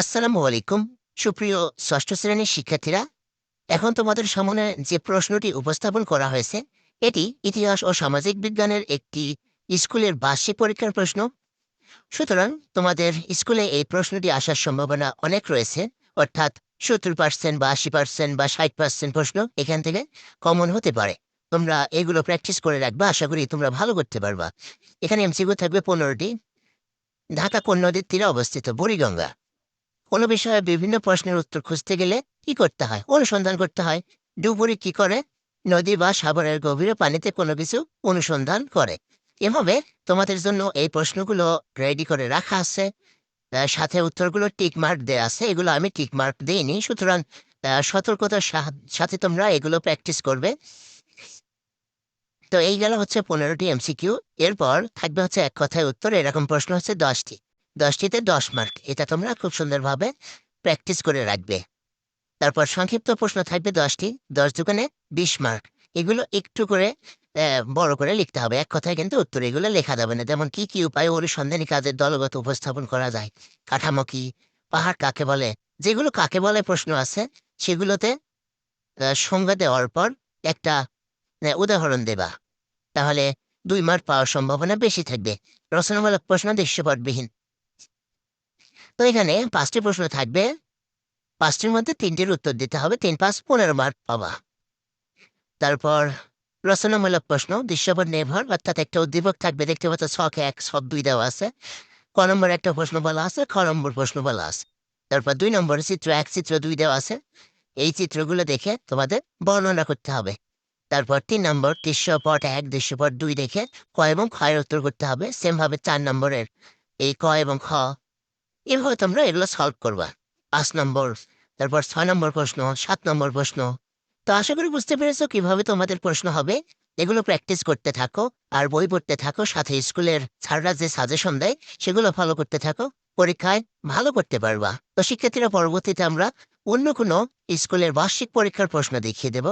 আসসালামু আলাইকুম। সুপ্রিয় ষষ্ঠ শ্রেণির শিক্ষার্থীরা, এখন তোমাদের সামনে যে প্রশ্নটি উপস্থাপন করা হয়েছে, এটি ইতিহাস ও সামাজিক বিজ্ঞানের একটি স্কুলের বার্ষিক পরীক্ষার প্রশ্ন। সুতরাং তোমাদের স্কুলে এই প্রশ্নটি আসার সম্ভাবনা অনেক রয়েছে, অর্থাৎ সত্তর পার্সেন্ট বা আশি পার্সেন্ট বা ষাট পার্সেন্ট প্রশ্ন এখান থেকে কমন হতে পারে। তোমরা এগুলো প্র্যাকটিস করে রাখবা, আশা করি তোমরা ভালো করতে পারবা। এখানে এমসিকিউ থাকবে পনেরোটি। ঢাকা কোন নদীর তীরে অবস্থিত বুড়িগঙ্গা। কোনো বিষয়ে বিভিন্ন প্রশ্নের উত্তর খুঁজতে গেলে কি করতে হয়? অনুসন্ধান করতে হয়। ডুবুরি কি করে? নদী বা সাগরের গভীরে পানিতে কোনো কিছু অনুসন্ধান করে। এভাবে তোমাদের জন্য এই প্রশ্নগুলো রেডি করে রাখা আছে। সাথে উত্তরগুলো টিক মার্ক দেওয়া আছে। এগুলো আমি টিক মার্ক দিইনি। সুতরাং সতর্কতার সাথে তোমরা এগুলো প্র্যাকটিস করবে। তো এই গেল হচ্ছে পনেরোটি এমসিকিউ এরপর থাকবে হচ্ছে এক কথায় উত্তর। এরকম প্রশ্ন হচ্ছে দশটি। দশটিতে দশ মার্ক এটা তোমরা খুব সুন্দরভাবে প্র্যাকটিস করে রাখবে। তারপর সংক্ষিপ্ত প্রশ্ন থাকবে দশটি। দশ দোকানে বিশ মার্ক এগুলো একটু করে বড় করে লিখতে হবে। এক কথায় কিন্তু উত্তর এগুলো লেখা যাবে না। যেমন কি কি উপায় অনুসন্ধানী কাজের দলগত উপস্থাপন করা যায়? কাঠামো কি? পাহাড় কাকে বলে? যেগুলো কাকে বলে প্রশ্ন আছে, সেগুলোতে সংজ্ঞা দেওয়ার পর একটা উদাহরণ দেবা। তাহলে দুই মার্ক পাওয়ার সম্ভাবনা বেশি থাকবে। রচনামূলক প্রশ্ন দৃশ্যপটবিহীন। তো এখানে পাঁচটি প্রশ্ন থাকবে। পাঁচটির মধ্যে তিনটির উত্তর দিতে হবে। তিন পাঁচ পনেরো মার্ক পাবা। তারপর রচনামূলক প্রশ্ন, দৃশ্যপট নির্ভর, অর্থাৎ একটা উদ্দীপক থাকবে। দেখতে পাচ্ছ ছকে এক সব দুই দেওয়া আছে। ক নম্বর একটা প্রশ্ন বলা আছে, খ নম্বর প্রশ্ন বলা আছে। তারপর দুই নম্বরে চিত্র এক, চিত্র দুই দেওয়া আছে। এই চিত্রগুলো দেখে তোমাদের বর্ণনা করতে হবে। তারপর তিন নম্বর, দৃশ্যপট এক, দৃশ্যপট দুই দেখে ক এবং ক্ষয়ের উত্তর করতে হবে। সেম ভাবে চার নম্বরের এই ক এবং খ এভাবে তোমরা এগুলো সলভ করবা। পাঁচ নম্বর, তারপর ছয় নম্বর প্রশ্ন, সাত নম্বর প্রশ্ন। তো আশা করি বুঝতে পেরেছ কীভাবে তোমাদের প্রশ্ন হবে। এগুলো প্র্যাকটিস করতে থাকো, আর বই পড়তে থাকো, সাথে স্কুলের স্যাররা যে সাজেশন দেয়, সেগুলো ফলো করতে থাকো। পরীক্ষায় ভালো করতে পারবা। তো শিক্ষার্থীরা পরবর্তীতে আমরা অন্য কোনো স্কুলের বার্ষিক পরীক্ষার প্রশ্ন দেখিয়ে দেব।